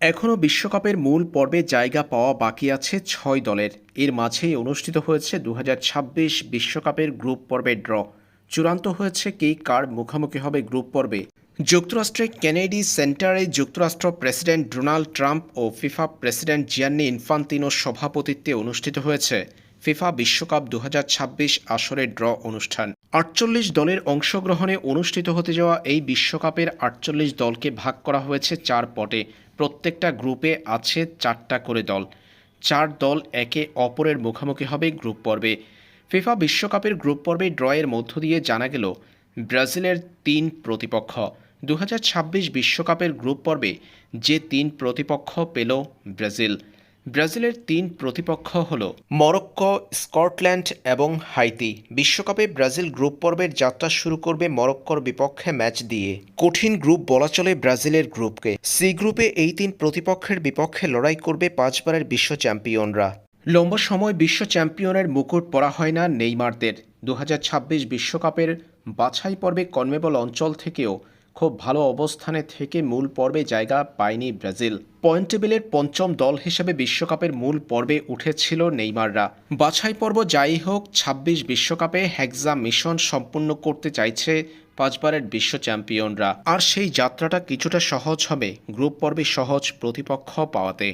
এখনও বিশ্বকাপের মূল পর্বে জায়গা পাওয়া বাকি আছে ছয় দলের। এর মাঝেই অনুষ্ঠিত হয়েছে দু বিশ্বকাপের গ্রুপ পর্বের ড্র। চূড়ান্ত হয়েছে কে কার মুখোমুখি হবে গ্রুপ পর্বে। যুক্তরাষ্ট্রের কেনেডি সেন্টারে যুক্তরাষ্ট্র প্রেসিডেন্ট ডোনাল্ড ট্রাম্প ও ফিফা প্রেসিডেন্ট জিয়ান্নি ইনফান্তিনোর সভাপতিত্বে অনুষ্ঠিত হয়েছে। ফিফা বিশ্বকাপ দুহাজার ছাব্বিশ আসরের ড্র অনুষ্ঠান। আটচল্লিশ দলের অংশগ্রহণে অনুষ্ঠিত হতে যাওয়া এই বিশ্বকাপের আটচল্লিশ দলকে ভাগ করা হয়েছে চার পটে। প্রত্যেকটা গ্রুপে আছে চারটা করে দল। চার দল একে অপরের মুখোমুখি হবে গ্রুপ পর্বে। ফিফা বিশ্বকাপের গ্রুপ পর্বে ড্রয়ের মধ্য দিয়ে জানা গেল, ব্রাজিলের তিন প্রতিপক্ষ। দু বিশ্বকাপের গ্রুপ পর্বে যে তিন প্রতিপক্ষ পেল ব্রাজিল। ব্রাজিলের তিন প্রতিপক্ষ হল মরক্কো, স্কটল্যান্ড এবং হাইতি। বিশ্বকাপে ব্রাজিল গ্রুপ পর্বের যাত্রা শুরু করবে মরক্কোর বিপক্ষে ম্যাচ দিয়ে। কঠিন গ্রুপ বলা চলে ব্রাজিলের গ্রুপকে। সি গ্রুপে এই তিন প্রতিপক্ষের বিপক্ষে লড়াই করবে পাঁচবারের বিশ্ব চ্যাম্পিয়নরা। লম্বা সময় বিশ্ব চ্যাম্পিয়নের মুকুট পরা হয় না নেইমারদের। দু বিশ্বকাপের বাছাই পর্বে কনমেবল অঞ্চল থেকেও খুব ভালো অবস্থানে থেকে মূল পর্বে জায়গা পায়নি ব্রাজিল। পয়েন্ট টেবিলের পঞ্চম দল হিসেবে বিশ্বকাপের মূল পর্বে উঠেছিল নেইমাররা। বাছাই পর্ব যাই হোক ২৬ বিশ্বকাপে হ্যাকজা মিশন সম্পূর্ণ করতে চাইছে পাঁচবারের বিশ্ব চ্যাম্পিয়নরা। আর সেই যাত্রাটা কিছুটা সহজ হবে, গ্রুপ পর্বে সহজ প্রতিপক্ষ পাওয়াতে।